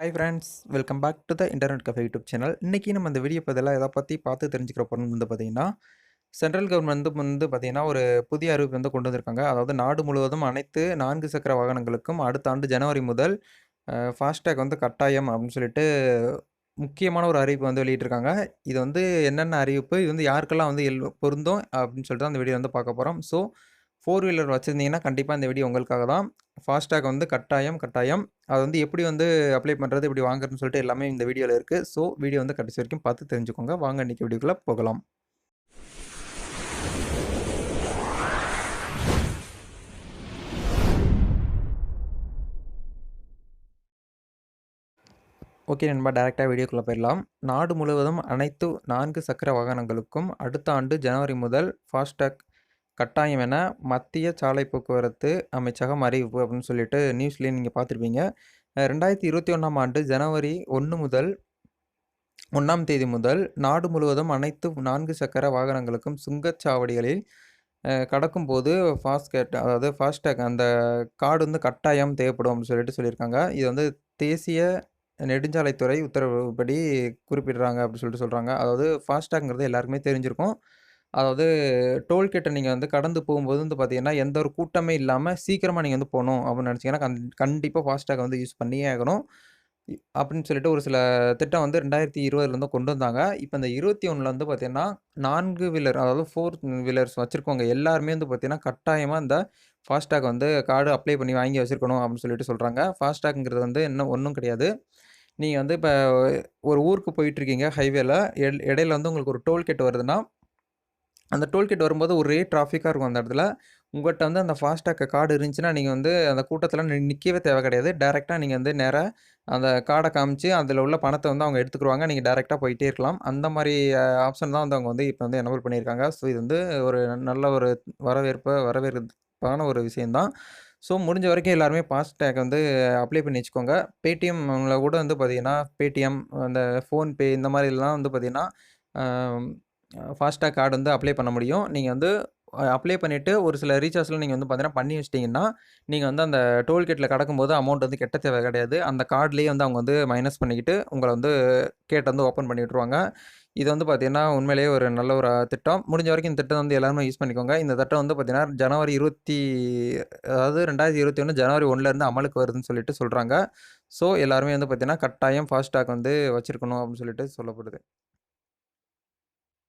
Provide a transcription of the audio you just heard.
Hi friends welcome back to the internet cafe YouTube channel இன்றைக்கி நம்ம இந்த video பதிலாக எதை பற்றி பார்த்து தெரிஞ்சுக்கிற பொருள் வந்து பார்த்திங்கன்னா சென்ட்ரல் கவர்மெண்ட் வந்து பார்த்திங்கன்னா ஒரு புதிய அறிவிப்பு வந்து கொண்டு வந்திருக்காங்க. அதாவது நாடு முழுவதும் அனைத்து நான்கு சக்கர வாகனங்களுக்கும் அடுத்த ஆண்டு ஜனவரி முதல் ஃபாஸ்டேக் வந்து கட்டாயம் அப்படின்னு சொல்லிட்டு முக்கியமான ஒரு அறிவிப்பு வந்து வெளியிட்டிருக்காங்க. இது வந்து என்னென்ன அறிவிப்பு இது வந்து யாருக்கெல்லாம் வந்து எல் பொருந்தும் அப்படின்னு சொல்லிட்டு அந்த வீடியோ வந்து பார்க்க போகிறோம் ஸோ ஃபோர் வீலர் வச்சுருந்தீங்கன்னா கண்டிப்பாக இந்த வீடியோ உங்களுக்காக தான். ஃபாஸ்டாக் வந்து கட்டாயம் கட்டாயம். அது வந்து எப்படி வந்து அப்ளை பண்ணுறது எப்படி வாங்குறதுன்னு சொல்லிட்டு எல்லாமே இந்த வீடியோவில் இருக்குது ஸோ வீடியோ வந்து கடைசி வரைக்கும் பார்த்து தெரிஞ்சுக்கோங்க. வாங்க இன்றைக்கி வீடியோக்குள்ளே போகலாம். ஓகே நண்பா டேரெக்டாக வீடியோக்குள்ளே போயிடலாம். நாடு முழுவதும் அனைத்து நான்கு சக்கர வாகனங்களுக்கும் அடுத்த ஆண்டு ஜனவரி முதல் ஃபாஸ்டேக் கட்டாயம் என மத்திய சாலை போக்குவரத்து அமைச்சகம் அறிவிப்பு அப்படின்னு சொல்லிட்டு நியூஸ்லேயே நீங்கள் பார்த்துருப்பீங்க. ரெண்டாயிரத்தி இருபத்தி ஒன்றாம் ஆண்டு ஜனவரி ஒன்று முதல் ஒன்றாம் தேதி முதல் நாடு முழுவதும் அனைத்து நான்கு சக்கர வாகனங்களுக்கும் சுங்கச்சாவடிகளில் கடக்கும் போது ஃபாஸ்கேட் அதாவது ஃபாஸ்டேக் அந்த கார்டு வந்து கட்டாயம் தேவைப்படும் அப்படின்னு சொல்லிட்டு சொல்லியிருக்காங்க. இது வந்து தேசிய நெடுஞ்சாலைத்துறை உத்தரவுப்படி குறிப்பிடுறாங்க அப்படின்னு சொல்லிட்டு சொல்கிறாங்க அதாவது ஃபாஸ்டேக்ங்கிறது எல்லாருக்குமே தெரிஞ்சிருக்கும். அதாவது டோல்கேட்டை நீங்கள் வந்து கடந்து போகும்போது வந்து பார்த்தீங்கன்னா, எந்த ஒரு கூட்டமே இல்லாமல் சீக்கிரமாக நீங்கள் வந்து போகணும் அப்படின்னு நினச்சிங்கன்னா, கண் கண்டிப்பாக ஃபாஸ்டாக வந்து யூஸ் பண்ணியே ஆகணும். அப்படின்னு சொல்லிட்டு ஒரு சில திட்டம் வந்து 2020லேருந்து கொண்டு வந்தாங்க. இப்போ இந்த 21ல வந்து பார்த்தீங்கன்னா, நான்கு வீலர் அதாவது ஃபோர் வீலர்ஸ் வச்சுருக்கவங்க எல்லாருமே வந்து பார்த்தீங்கன்னா, கட்டாயமாக இந்த ஃபாஸ்டாக் வந்து கார்டு அப்ளை பண்ணி வாங்கி வச்சிருக்கணும் அப்படின்னு சொல்லிட்டு சொல்கிறாங்க ஃபாஸ்டாக்ங்கிறது வந்து இன்னும் ஒன்றும் கிடையாது. நீங்கள் வந்து இப்போ ஒரு ஊருக்கு போயிட்டுருக்கீங்க ஹைவேல. எல் இடையில வந்து உங்களுக்கு ஒரு டோல்கேட் வருதுன்னா அந்த டோல்கேட் வரும்போது ஒரே டிராஃபிக்காக இருக்கும் அந்த இடத்துல. உங்கள்கிட்ட வந்து அந்த ஃபாஸ்டேக் கார்டு இருந்துச்சுன்னா, நீங்கள் வந்து அந்த கூட்டத்தில் நி தேவை கிடையாது. டேரெக்டாக நீங்கள் வந்து நேராக அந்த கார்டை காமிச்சு, அதில் உள்ள பணத்தை வந்து அவங்க எடுத்துக்கிடுவாங்க நீங்கள் டேரெக்டாக போயிட்டே இருக்கலாம். அந்த மாதிரி ஆப்ஷன் தான் வந்து அவங்க வந்து இப்போ வந்து எனேபிள் பண்ணியிருக்காங்க. ஸோ இது வந்து ஒரு நல்ல ஒரு வரவேற்பை வரவேற்பான ஒரு விஷயந்தான் ஸோ முடிஞ்ச வரைக்கும் எல்லாருமே ஃபாஸ்டேக் வந்து அப்ளை பண்ணி வச்சுக்கோங்க. பேடிஎம்மில் கூட வந்து பார்த்தீங்கன்னா, பேடிஎம் அந்த ஃபோன்பே இந்த மாதிரிலாம் வந்து பார்த்திங்கன்னா ஃபாஸ்டாக் கார்டு வந்து அப்ளை பண்ண முடியும். நீங்கள் வந்து அப்ளை பண்ணிவிட்டு ஒரு சில ரீசார்ஜ்லாம் நீங்கள் வந்து பார்த்தீங்கன்னா, பண்ணி வச்சிட்டிங்கன்னா நீங்கள் வந்து அந்த டோல்கேட்டில் கடக்கும்போது அமௌண்ட் வந்து கெட்ட தேவை கிடையாது. அந்த கார்ட்லேயே வந்து அவங்க வந்து மைனஸ் பண்ணிக்கிட்டு, உங்களை வந்து கேட்டை வந்து ஓப்பன் பண்ணி விட்ருவாங்க இது வந்து பார்த்திங்கன்னா உண்மையிலேயே ஒரு நல்ல ஒரு திட்டம். முடிஞ்ச வரைக்கும் இந்த திட்டம் வந்து எல்லாருமே யூஸ் பண்ணிக்கோங்க. இந்த திட்டம் வந்து பார்த்திங்கன்னா ஜனவரி 20 அதாவது 2021 ஜனவரி 1லேருந்து அமலுக்கு வருதுன்னு சொல்லிட்டு சொல்கிறாங்க ஸோ எல்லாருமே வந்து பார்த்திங்கன்னா கட்டாயம் ஃபாஸ்டாக் வந்து வச்சிருக்கணும் அப்படின்னு சொல்லிட்டு சொல்லப்படுது.